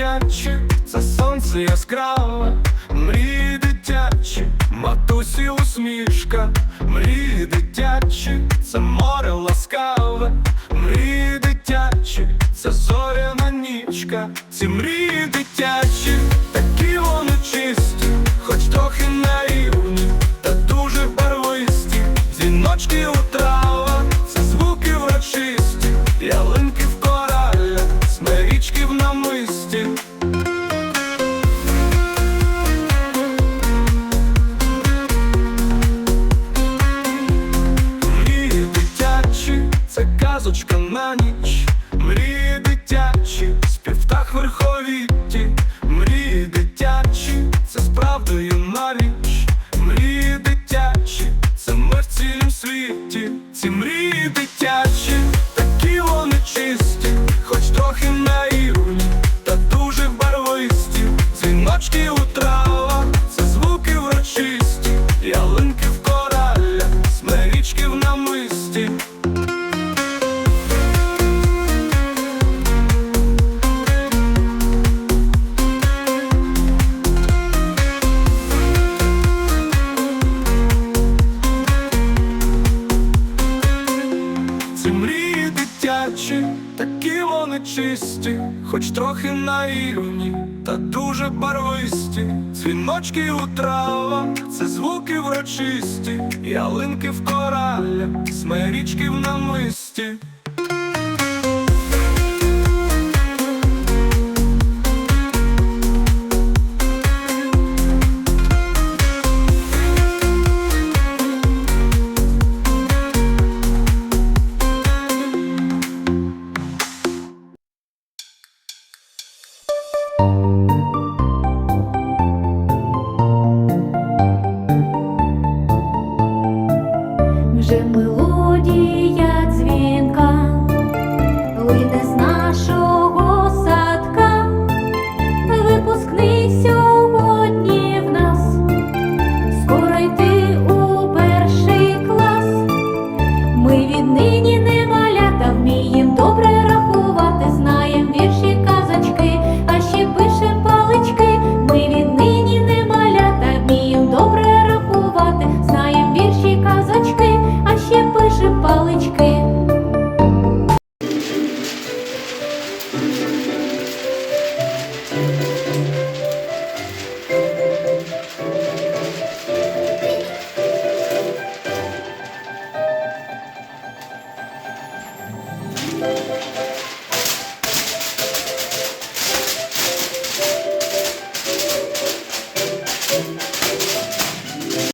дитячі, це сонце яскраве, мрії дитячі, матусі усмішка, мрії дитячі, це море ласкаве, мрії дитячі, це зоряна нічка, ці мрії дитячі. казочка на ніч, мрії дитячі, співтах верховіті Такі вони чисті, хоч трохи наївні, та дуже барвисті. Дзвіночки у трава, це звуки врочисті, ялинки в коралях, смерічки в намисті. Вже ми